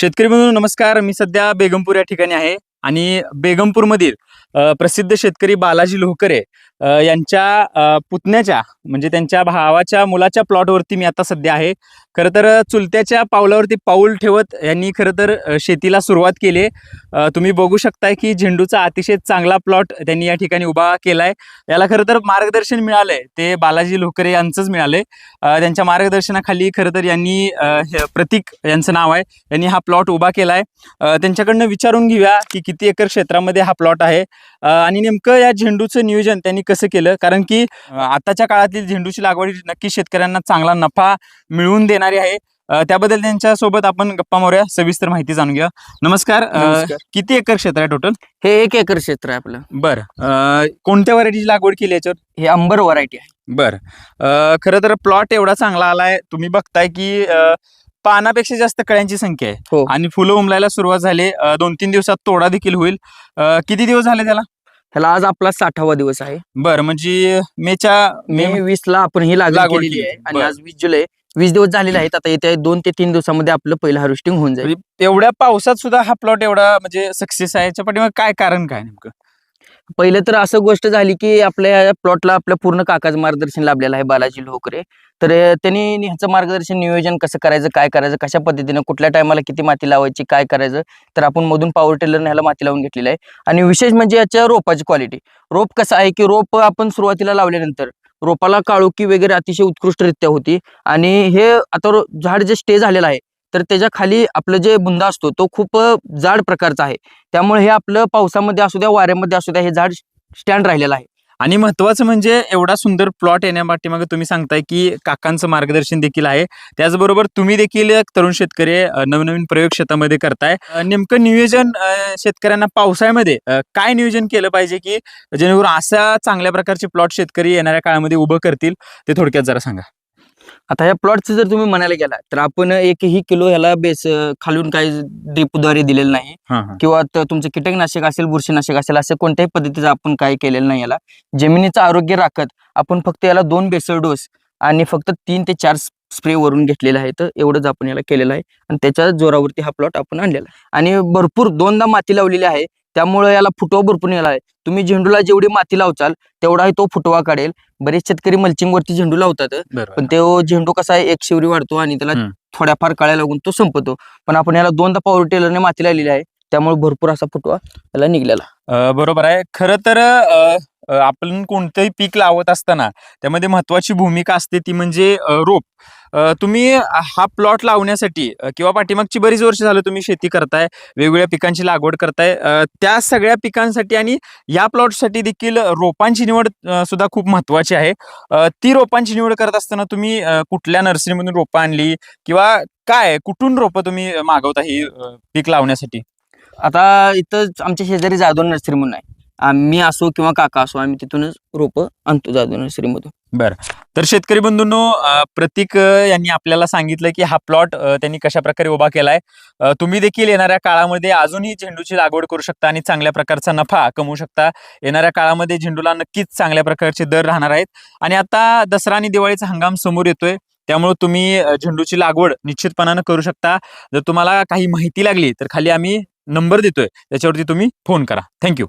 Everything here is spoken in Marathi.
शेतकरी बंधू नमस्कार. मी सध्या बेगमपूर या ठिकाणी आहे आणि बेगमपूरमधील प्रसिद्ध शेतकरी बालाजी लोहकरे यांच्या पुतण्याच्या म्हणजे त्यांच्या भावाच्या मुलाच्या प्लॉटवरती मी आता सध्या आहे. खरं तर चुलत्याच्या पावलावरती पाऊल ठेवत यांनी खरं तर शेतीला सुरुवात केली तुम्ही बघू शकताय की झेंडूचा अतिशय चांगला प्लॉट त्यांनी या ठिकाणी उभा केलाय. याला खरं तर मार्गदर्शन मिळालंय. ते बालाजी लोकरे यांचंच मिळालंय. त्यांच्या मार्गदर्शनाखाली खरं तर यांनी प्रतीक यांचं नाव आहे. यांनी हा प्लॉट उभा केलाय. आहे त्यांच्याकडनं विचारून घेऊया की किती एकर क्षेत्रामध्ये हा प्लॉट आहे. आणि नेमकं या झेंडूचं नियोजन त्यांनी कसं केलं? कारण की आताच्या काळातील झेंडूची लागवड नक्की शेतकऱ्यांना चांगला नफा मिळवून देणारी आहे. त्याबद्दल त्यांच्यासोबत आपण गप्पा मारूया. सविस्तर माहिती जाणून घेऊया. नमस्कार. किती एकर क्षेत्र आहे टोटल हे एक एकर क्षेत्र आहे आपलं. बरं. कोणत्या व्हरायटीची लागवड केली याच्यावर? हे अंबर व्हरायटी आहे. बर. खरं तर प्लॉट एवढा चांगला आलाय. तुम्ही बघताय की पानापेक्षा जास्त कळ्यांची संख्या आहे. हो. आणि फुलं उमलायला सुरुवात झाली. दोन तीन दिवसात तोडा देखील होईल. किती दिवस झाले त्याला? ह्याला आज आपला साठावा दिवस आहे. बर म्हणजे मेच्या मे मे वीस ला आपण ही लागवड लागवड केलेली केली. आहे. आणि बरं. आज वीस जुलै वीस दिवस झालेले आहेत. आता येत्या दोन ते तीन दिवसामध्ये आपलं पहिलं हार्वेस्टिंग होऊन जाईल. एवढ्या पावसात सुद्धा हा प्लॉट एवढा म्हणजे सक्सेस आहे याच्या पाठीमागे काय कारण काय नेमकं? पहिलं तर असं गोष्ट झाली की आपल्या प्लॉटला आपल्या पूर्ण काकाचं मार्गदर्शन लाभलेलं आहे बालाजी लोकरे. तर त्यांनी ह्याचं मार्गदर्शन नियोजन कसं करायचं काय करायचं कशा पद्धतीनं कुठल्या टायमाला किती माती लावायची काय करायचं तर आपण मधून पॉवर टेलरने ह्याला माती लावून घेतलेलं आहे. आणि विशेष म्हणजे याच्या रोपाची क्वालिटी रोप कसं आहे की रोप आपण सुरुवातीला लावल्यानंतर रोपाला काळोखी वगैरे अतिशय उत्कृष्टरित्या होती. आणि हे आता रो- झाड जे स्टे झालेलं आहे तर त्याच्याखाली आपलं जे बुंदा असतो तो खूप जाड प्रकारचा आहे. त्यामुळे हे आपलं पावसामध्ये असू द्या वाऱ्यामध्ये असू द्या हे झाड स्टँड राहिलेलं आहे. आणि महत्वाचं म्हणजे एवढा सुंदर प्लॉट येण्यापाठीमागे तुम्ही सांगताय की काकांचं मार्गदर्शन देखील आहे. त्याचबरोबर तुम्ही देखील तरुण शेतकरी नवनवीन प्रयोग शेतामध्ये करताय. नेमकं नियोजन शेतकऱ्यांना पावसाळ्यामध्ये काय नियोजन केलं पाहिजे की जेणेकरून अशा चांगल्या प्रकारचे प्लॉट शेतकरी येणाऱ्या काळामध्ये उभं करतील ते थोडक्यात जरा सांगा. आता ह्या प्लॉटचं जर तुम्ही म्हणायला गेला तर आपण एकही किलो ह्याला बेस खालून काही ड्रीपद्वारे दिलेलं नाही. किंवा तुमचं कीटकनाशक असेल बुरशीनाशक असेल असं कोणत्याही पद्धतीचं आपण काय केलेलं नाही याला. जमिनीचं आरोग्य राखत आपण फक्त याला दोन बेसळ डोस आणि फक्त तीन ते चार स्प्रे वरून घेतलेले आहे. तर एवढंच आपण याला केलेलं आहे. आणि त्याच्या जोरावरती हा प्लॉट आपण आणलेला आहे. आणि भरपूर दोनदा माती लावलेली आहे. त्यामुळे याला फुटवा भरपूर येणार आहे तुम्ही झेंडूला जेवढी माती लावचाल तेवढाही तो फुटवा काढेल. बरेच शेतकरी मल्चिंग वरती झेंडू लावतात. पण तो झेंडू कसा आहे एक शिवरी वाढतो आणि त्याला. थोड्याफार काळ्या लागून तो संपतो. पण आपण याला दोनदा पॉवर टेलरने माती लावलेली आहे. त्यामुळे भरपूर असा फुटवा याला निघलेला. बरोबर आहे. खरं तर आपण कोणतंही पीक लावत असताना त्यामध्ये महत्वाची भूमिका असते ती म्हणजे रोप. तुम्ही हा प्लॉट लावण्यासाठी किंवा पाठीमागची बरीच वर्ष झालं तुम्ही शेती करताय वेगवेगळ्या पिकांची लागवड करताय त्या सगळ्या पिकांसाठी आणि या प्लॉटसाठी देखील रोपांची निवड सुद्धा खूप महत्वाची आहे. ती रोपांची निवड करत असताना तुम्ही कुठल्या नर्सरीमधून रोपं आणली किंवा काय कुठून रोपं तुम्ही मागवता ही पीक लावण्यासाठी? आता इथं आमच्या शेजारी जाधव नर्सरी म्हणून आहे. आम्ही असो किंवा काका असो आम्ही तिथूनच रोपं आणतो जाधव नर्सरीमधून. तर शेतकरी बंधूंनो प्रतीक यांनी आपल्याला सांगितलं की हा प्लॉट त्यांनी कशा प्रकारे उभा केलाय. तुम्ही देखील येणाऱ्या काळामध्ये अजूनही झेंडूची लागवड करू शकता आणि चांगल्या प्रकारचा नफा कमवू शकता. येणाऱ्या काळामध्ये झेंडूला नक्कीच चांगल्या प्रकारचे दर राहणार आहेत. आणि आता दसरा आणि दिवाळीचा हंगाम समोर येतोय. त्यामुळे तुम्ही झेंडूची लागवड निश्चितपणानं करू शकता. जर तुम्हाला काही माहिती लागली तर खाली आम्ही नंबर देतोय. त्याच्यावरती तुम्ही फोन करा. थँक्यू